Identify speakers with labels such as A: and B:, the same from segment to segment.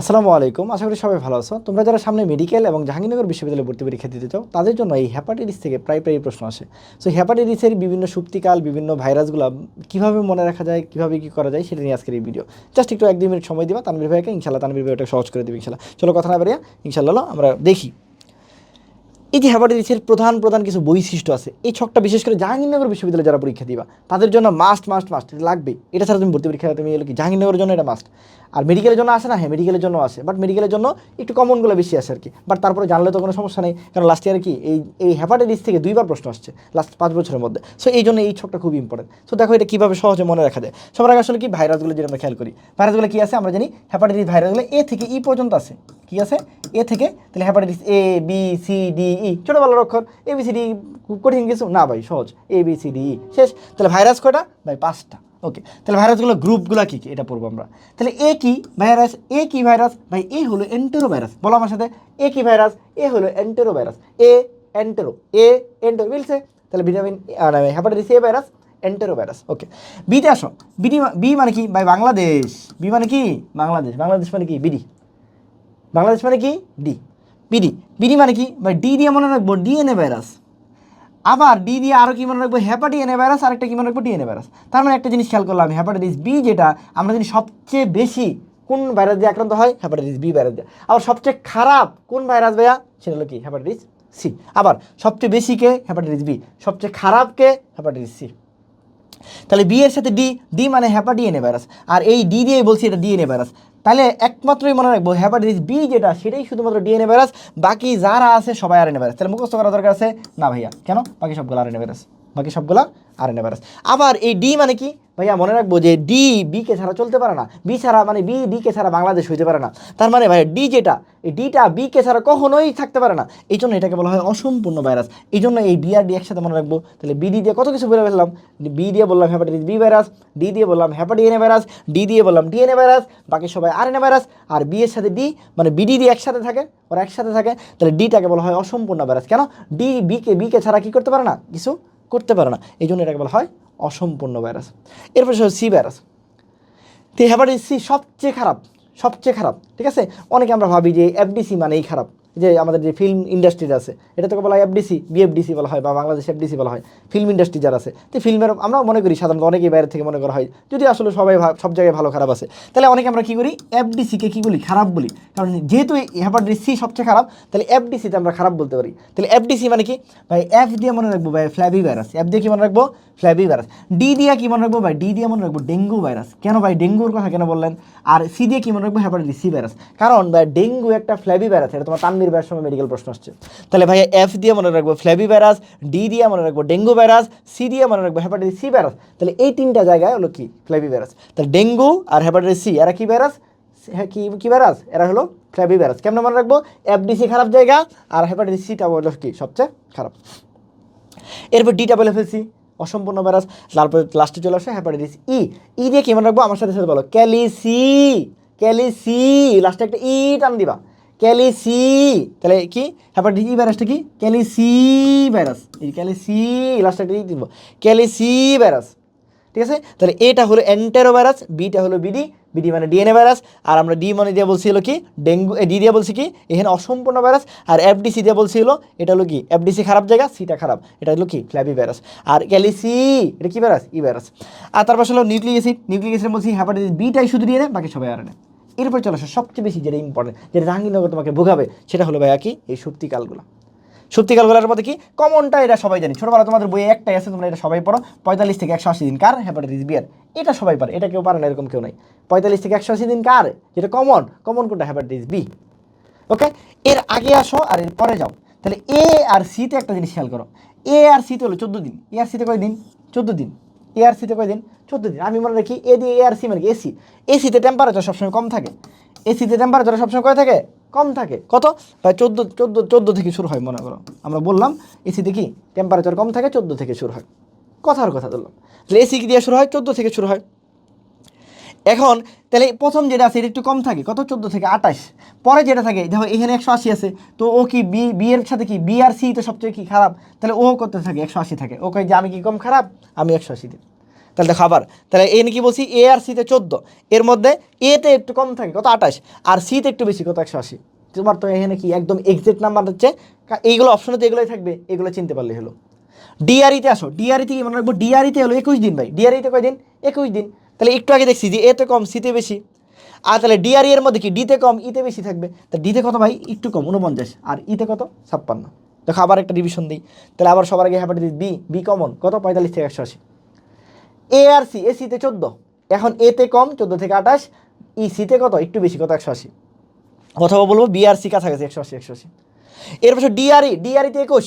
A: আসসালামু আলাইকুম, আশা করি সবাই ভালো আছো। তোমরা যারা সামনে মেডিকেল এবং জাহাঙ্গীরনগর বিশ্ববিদ্যালয়ে ভর্তি পরীক্ষা দিতে চাও, তাদের জন্য এই হ্যাপাটাইটিস থেকে প্রায় প্রায় প্রশ্ন আসে। সো হ্যাপাটাইটিসের বিভিন্ন সুপ্তিকাল, বিভিন্ন ভাইরাসগুলো কীভাবে মনে রাখা যায়, কীভাবে কী করা যায়, সেটা নিয়ে আজকের এই ভিডিও জাস্ট একটু এক দুই মিনিট সময় দিবা তানবির ভাইকে ইনশাল্লাহ তানবির ভাই ওটা সহজ করে দেবে ইনশাল্লাহ চলো কথা না বেরিয়ে ইনশাল্লাহ আমরা দেখি। এই যে হ্যাপাটাইটিসের প্রধান প্রধান কিছু বৈশিষ্ট্য আছে, এই ছকটা বিশেষ করে জাহাঙ্গীরনগর বিশ্ববিদ্যালয়ে যারা পরীক্ষা দিবা, তাদের জন্য মাস্ট মাস্ট মাস্ট এটা লাগবে। এটা ছাড়া তুমি ভর্তি পরীক্ষা, তুমি এলো কি? জাহাঙ্গীরনগরের জন্য এটা মাস্ট আর মেডিকেলের জন্য আসে না? হ্যাঁ মেডিকেলের জন্য আসে। বাট মেডিকেলের জন্য একটু কমনগুলো বেশি আসে আর কি বাট তারপরে জানলে তো কোনো সমস্যা নেই। কারণ লাস্ট ইয়ার কি? এই এই হ্যাপাটাইটিস থেকে দুইবার প্রশ্ন আসছে লাস্ট পাঁচ বছরের মধ্যে। সো এই জন্য এই ছকটা খুব ইম্পর্টেন্ট সো দেখো এটা কীভাবে সহজে মনে রাখা যায়। সবার আগে আসলে কি? ভাইরাসগুলো যেটা আমরা খেয়াল করি। ভাইরাসগুলো কী আছে? আমরা জানি হ্যাপাটাইটিস ভাইরাসগুলো এ থেকে ই পর্যন্ত আছে। কি আছে? এ থেকে তাহলে hepatitis A B C D ছোটো বলার অক্ষর এ বি সি ডি খুব কঠিন কিছু? না ভাই, সহজ। A B C D E শেষ। তাহলে ভাইরাস কয়টা? ভাই, পাঁচটা। ওকে তাহলে ভাইরাসগুলো গ্রুপগুলো কী কী? এটা পড়ব আমরা। তাহলে এ কি ভাইরাস এ কি ভাইরাস ভাই এ হলো এন্টেরো ভাইরাস বলো আমার সাথে। এ কি ভাইরাস এ হলো এন্টেরো ভাইরাস এ এন্টেরো এ এন্টেরো মিলছে? তাহলে vitamin hepatitis A virus entero virus okay বিতে আসো। বিডি বি মানে কি? ভাই, বাংলাদেশ। বি মানে কি? বাংলাদেশ। বাংলাদেশ মানে কি? বিডি বাংলাদেশ মানে কি? ডি বিডি বিডি মানে কি? ভাই, ডি দিয়ে মনে রাখব, ডিএনএ ভাইরাস। আবার ডি দিয়ে আরও কী মনে রাখব? হ্যাপাটিএনএ ভাইরাস আর একটা কি মনে রাখব? DNA virus. তার মানে একটা জিনিস খেয়াল করলাম হ্যাপাটাইটিস বি যেটা, আমরা জানি সবচেয়ে বেশি কোন ভাইরাস দিয়ে আক্রান্ত হয়? হ্যাপাটাইটিস বি ভাইরাস দিয়ে। আবার সবচেয়ে খারাপ কোন ভাইরাস ভাইয়া? সেটা হলো কি? হ্যাপাটাইটিস সি আবার সবচেয়ে বেশি কে? Hepatitis B. সবচেয়ে খারাপ কে? হ্যাপাটাইটিস সি তাহলে বি এর সাথে ডি ডি মানে হ্যাপাটিএনএ ভাইরাস। আর এই ডি দিয়ে বলছি এটা ডিএনএ ভাইরাস। তাহলে একমাত্রই মনে রাখব হ্যাপাটাইটিস বি যেটা, সেটাই শুধুমাত্র ডিএনএ ভাইরাস বাকি যারা আছে সবাই আর এনে ভাইরাস তাহলে মুখস্থ করা দরকার আছে? না ভাইয়া। কেন? বাকি সবগুলো আর এনে ভাইরাস বাকি সবগুলো আরএনএ ভাইরাস আবার এই ডি মানে কি? ভাইয়া মনে রাখব যে ডি বি কে ছাড়া চলতে পারে না। বি ছাড়া মানে বি ডি কে ছাড়া বাংলাদেশ হইতে পারে না। তার মানে ভাই ডি যেটা, এই ডিটা বি কে ছাড়া কখনোই থাকতে পারে না। এই জন্য এটাকে বলা হয় অসম্পূর্ণ ভাইরাস এই জন্য এই বি আর ডি একসাথে মনে রাখব। তাহলে বি ডি দিয়ে কত কিছু বলে ফেললাম বি দিয়ে বললাম হ্যাপাটাইটিস বি ভাইরাস ডি দিয়ে বললাম হ্যাপাটিএনএ ভাইরাস ডি দিয়ে বললাম ডিএনএ ভাইরাস বাকি সবাই আরএনএ ভাইরাস আর বি এর সাথে ডি মানে বিডি দিয়ে একসাথে থাকে, ওরা একসাথে থাকে, তাহলে ডিটাকে বলা হয় অসম্পূর্ণ ভাইরাস কেন? ডি বিকে বিকে ছাড়া কি করতে পারে না? কিছু করতে পারে না। এই জন্য এটাকে বলা হয় অসম্পূর্ণ ভাইরাস। এরপর সি ভাইরাস। তো হেপাটাইটিস সি সবচেয়ে খারাপ সবচেয়ে খারাপ, ঠিক আছে? অনেকে আমরা ভাবি যে এফডিসি মানেই খারাপ। যে আমাদের যে ফিল্ম ইন্ডাস্ট্রি আছে, এটা তোকে বলা হয় এফডিসি বিএফডিসি বলা হয় বা বাংলাদেশ এফডিসি বলা হয়। ফিল্ম ইন্ডাস্ট্রি যারা আছে তো ফিল্মের আমরা মনে করি সাধারণত অনেকেই বাইরে থেকে মনে করা হয়, যদি আসলে সবাই সব জায়গায় ভালো, খারাপ আছে, তাহলে অনেকে আমরা কী করি? এফডিসিকে কী বলি? খারাপ বলি। কারণ যেহেতু হ্যাপাটাইটিস সি সবচেয়ে খারাপ, তাহলে এফডিসিতে আমরা খারাপ বলতে পারি। তাহলে এফডিসি মানে কি? ভাই এফ দিয়ে মনে রাখব ভাই ফ্ল্যাবি ভাইরাস এফ দিয়ে কি মনে রাখব? ফ্ল্যাবি ভাইরাস ডি দিয়ে কি মনে রাখব ভাই? ডি দিয়ে মনে রাখব ডেঙ্গু ভাইরাস কেন ভাই? ডেঙ্গুর কথা কেন বললেন? আর সি দিয়ে কি মনে রাখব? হ্যাপাটাইটিস সি ভাইরাস কারণ ভাই ডেঙ্গু একটা ফ্ল্যাবি ভাইরাস এটা তোমার তানবির ভাইয়ের সময় মেডিকেল প্রশ্ন আসছে। তাহলে ভাইয়া এফ দিয়ে মনে রাখব ফ্ল্যাবি ভাইরাস ডি দিয়ে মনে রাখব ডেঙ্গু ভাইরাস সি দিয়ে মনে রাখব হ্যাপাটাইটিস সি ভাইরাস তাহলে এই তিনটা জায়গায় হলো কি? ফ্ল্যাবি ভাইরাস তাহলে ডেঙ্গু আর হ্যাপাটাইটিস সি এরা কি ভাইরাস হ্যাঁ কি কি ভাইরাস এরা হলো ফ্ল্যাবি ভাইরাস কেমন মনে রাখব? এফডিসি খারাপ জায়গা আর হ্যাপাটাইটিস সিটা হলো কি? সবচেয়ে খারাপ। এরপর ডি ডিটা বলে ফেলছি অসম্পূর্ণ ভাইরাস তারপর লাস্টে চলে আসে হ্যাপাটাইটিস ই ই দিয়ে কি মনে রাখব? আমার সাথে সাথে বলো ক্যালিসি ক্যালিসি লাস্টে একটা ই টান দিবা। ক্যালিসি তাহলে কি? হ্যাপাটাইটিস ই ভাইরাসটা কি? ক্যালিসি ভাইরাস এই ক্যালিসি লাস্টে একটা ই দিব। ক্যালিসি ভাইরাস ঠিক আছে? তাহলে এটা হলো এন্টেরো ভাইরাস বিটা হলো বিডি বিডি মানে ডিএনএ ভাইরাস আর আমরা ডি মানে দিয়ে বলছি হলো কি? ডেঙ্গু ডি দিয়ে বলছি কি? এখানে অসম্পূর্ণ ভাইরাস আর এফডিসি দিয়ে বলছি হলো, এটা হলো কি? এফডিসি খারাপ জায়গা সিটা খারাপ। এটা হলো কি? ফ্ল্যাবি ভাইরাস আর ক্যালিসি এটা কি ভাইরাস ই ভাইরাস আর তারপর হলো নিউক্লিক অ্যাসিড নিউক্লিক অ্যাসিড বলছি হ্যাপাটাইটিস বিটাই শুধু ডিএনএ বাকি সবাই আর না এরপর চলে আসে সবচেয়ে বেশি যেটা ইম্পর্টেন্ট যেটা জাহাঙ্গীরনগর তোমাকে ভোগাবে, সেটা হলো ভাইয়া কি? এই সত্যিকালগুলো সত্যিকালগুলোর মধ্যে কি? কমনটা এটা সবাই জানি। ছোটবেলা তোমাদের বইয়ে একটাই আছে, তোমরা এটা সবাই পড়ো। পঁয়তাল্লিশ থেকে একশো আশি দিন, কার? হ্যাপাটাইটিস বিয়ার এটা সবাই পারে, এটা কেউ পারে না, এরকম কেউ নাই। পঁয়তাল্লিশ থেকে একশো আশি দিন কার? যেটা কমন কমন কোনটা? হ্যাপাটাইটিস বি ওকে এর আগে আসো আর এর পরে যাও। তাহলে এ আর সিতে একটা জিনিস খেয়াল করো। এ আর সিতে হলো চোদ্দ দিন। এ আর সিতে কয় দিন চোদ্দ দিন। এ আর সিতে কয় দিন চোদ্দ দিন। আমি মনে রাখি এ দিয়ে এ আর সি মানে কি? এসি এসিতে টেম্পারেচার সবসময় কম থাকে। এসিতে টেম্পারেচার সবসময় কয় থাকে? কম থাকে। কত? প্রায় চোদ্দ চোদ্দ চোদ্দ থেকে শুরু হয় মনে করো। আমরা বললাম এসিতে কি? টেম্পারেচার কম থাকে, চোদ্দ থেকে শুরু হয়। কথার কথা বললাম। তাহলে এসি দিয়ে শুরু হয়? চোদ্দ থেকে শুরু হয়। এখন, তাহলে প্রথম যেটা আছে, এটা একটু কম থাকে। কত? চোদ্দ থেকে আঠাশ। পরে যেটা থাকে, দেখো এখানে একশো আশি আছে। তো ও কি বি বি এর সাথে কি বি আর সি তো সবচেয়ে কি খারাপ? তাহলে ও করতে থাকে একশো আশি থাকে। ও কয় যে আমি কি কম খারাপ? আমি একশো আশি দিন তাহলে দেখো আবার, তাহলে এ কি বলছি? এ আর সিতে চোদ্দ। এর মধ্যে এতে একটু কম থাকে, কত? আঠাশ। আর সিতে একটু বেশি, কত? একশো আশি। তোমার তো এখানে কি একদম এক্সাক্ট নাম্বার হচ্ছে? এইগুলো অপশনে তো এগুলোই থাকবে, এগুলো চিনতে পারলে হলো। ডিআরিতে আসো। ডিআরিতে কি মনে রাখব? ডিআরিতে হলো একুশ দিন ভাই। ডিআরিতে কয় দিন একুশ দিন। তাহলে একটু আগে দেখছি যে এতে কম সিতে বেশি। আর তাহলে ডিআরই এর মধ্যে কি ডিতে কম ইতে বেশি থাকবে? তা ডিতে কত ভাই? একটু কম উনপঞ্চাশ আর ইতে কত? ছাপ্পান্ন। দেখো, আবার একটা ডিভিশন দিই। তাহলে আবার সবার আগে হ্যাপাটাইটিস বি বি কমন কত? পঁয়তাল্লিশ থেকে একশো আশি। এ আর সি এ সিতে চোদ্দ। এখন এতে কম, চোদ্দ থেকে আঠাশ। ই সিতে কত? একটু বেশি, কত? একশো আশি। অথবা বলব বিআরসি কাছাকাছি, একশো আশি একশো আশি। এরপর ডিআরই ডিআরইতে একুশ।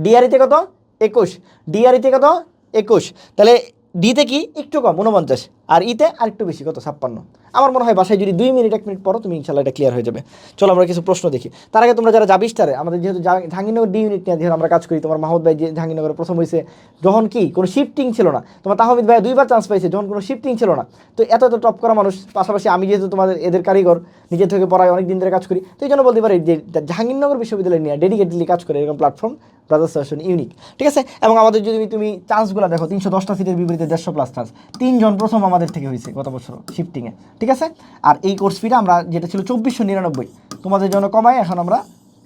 A: ডিআরইতে কত? একুশ। ডিআরইতে কত? একুশ। তাহলে ডিতে কি? একটু কম উনপঞ্চাশ আর ইতে আরেকটু বেশি কত? ছাপ্পান্ন। আমার মনে হয় বাসায় যদি দুই মিনিট, এক মিনিট পরও তুমি ইনশাল্লাহ এটা ক্লিয়ার হয়ে যাবে। চলো আমরা কিছু প্রশ্ন দেখি। তার আগে তোমরা যারা জাবিস্টারে আমাদের যেহেতু জাহাঙ্গীরনগর ডি ইউনিট নিয়ে যেহেতু আমরা কাজ করি, তোমার মাহমুদ ভাই যে জাহাঙ্গীরনগরে প্রথম হয়েছে যখন কি কোনো শিফটিং ছিল না, তোমার তাহমিদ ভাই দুইবার চান্স পাইছে, যখন কোনো শিফটিং ছিল না, তো এত এত টপ করা মানুষ, পাশাপাশি আমি যেহেতু তোমাদের এদের কারিগর, নিজে থেকে পড়ায় অনেক দিন ধরে কাজ করি, তো এই জন্য বলতে পারি যে জাহাঙ্গীরনগর বিশ্ববিদ্যালয় নিয়ে ডেডিকেটলি কাজ করে এরকম প্ল্যাটফর্ম ব্রাদার্স ইউনিক ঠিক আছে? এবং আমাদের যদি তুমি চান্সগুলো দেখো, তিনশো দশটা সিটের বিপরীতে দেড়শো প্লাস চান্স তিনজন প্রথম আমাদের থেকে হয়েছে গত বছর শিফটিংয়ে ঠিক আছে? আর এই কোর্স ফিটা আমরা, যেটা ছিল চব্বিশশো নিরানব্বই, তোমাদের জন্য কমাই, এখন আমরা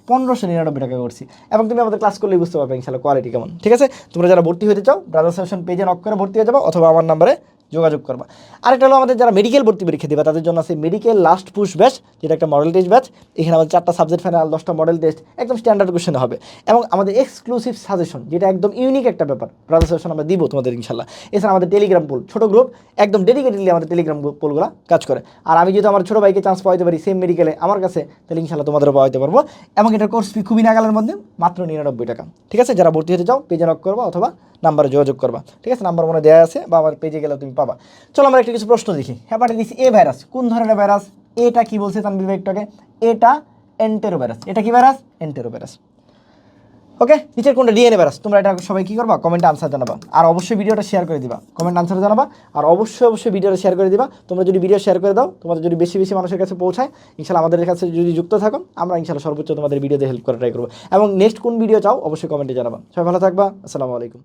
A: পনেরোশো নিরানব্বই টাকা করছি। এবং তুমি আমাদের ক্লাস করলেই বুঝতে পারবে ইনশাল্লাহ কোয়ালিটি কেমন, ঠিক আছে? তোমরা যারা ভর্তি হতে চাও ব্রাদার সেশন পেজে নক করে ভর্তি হয়ে যাব, অথবা আমার নাম্বারে যোগাযোগ করবা। আরেকটা হলো আমাদের যারা মেডিকেল ভর্তি পরীক্ষা দেবে, তাদের জন্য আছে মেডিকেল লাস্ট পুশ ব্যাচ যেটা একটা মডেল টেস্ট ব্যাচ এখানে আমাদের চারটা সাবজেক্ট ফাইনাল দশটা মডেল টেস্ট একদম স্ট্যান্ডার্ড কোশ্চেন হবে। এবং আমাদের এক্সক্লুসিভ সাজেশন যেটা একদম ইউনিক একটা ব্যাপার ব্রাদার সাজেশন আমরা দিব তোমাদের ইনশাল্লাহ। এছাড়া আমাদের টেলিগ্রাম পোল ছোটো গ্রুপ একদম ডেডিকেটেডলি আমাদের টেলিগ্রাম পোলগুলো কাজ করে। আর আমি যেহেতু আমার ছোটো ভাইকে চান্স পাইতে পারি সেম মেডিকেলে আমার কাছে, তাহলে ইনশাল্লাহ তোমাদেরও পাওয়াইতে পারব। এবং এটার কোর্স ফি খুবই নাগালের মধ্যে, মাত্র নিরানব্বই টাকা। ঠিক আছে? যারা ভর্তি হতে চাও পেজে নক করবা অথবা নাম্বারে যোগাযোগ করবা। ঠিক আছে? নাম্বার মনে দেওয়া আছে, বা আমার পেজে গেলে তুমি পাবা। চলো আমরা একটা কিছু প্রশ্ন দেখি। হ্যাপাটাইটিস এ ভাইরাস, কোন ধরনের ভাইরাস? এটা কি বলছে তানবির ভাই এটা এন্টেরো ভাইরাস এটা কি ভাইরাস? এন্টেরো ভাইরাস ওকে নিচের কোনটা? DNA virus. তোমরা এটা সবাই কি করবা? কমেন্টে আনসার জানাবা। আর অবশ্যই ভিডিওটা শেয়ার করে দিবা। কমেন্ট আনসার জানাবা। আর অবশ্যই অবশ্যই ভিডিওটা শেয়ার করে দিবা। তোমরা যদি ভিডিও শেয়ার করে দাও, তোমাদের যদি বেশি বেশি মানুষের কাছে পৌঁছায় ইনশাল্লাহ আমাদের কাছে যদি যুক্ত থাকো, আমরা ইনশাল্লাহ সর্বোচ্চ তোমাদের ভিডিওতে হেল্প করে ট্রাই করব। এবং নেক্সট কোন ভিডিও চাও, অবশ্যই কমেন্টে জানাবা। সবাই ভালো থাকবা। আসসালামু আলাইকুম।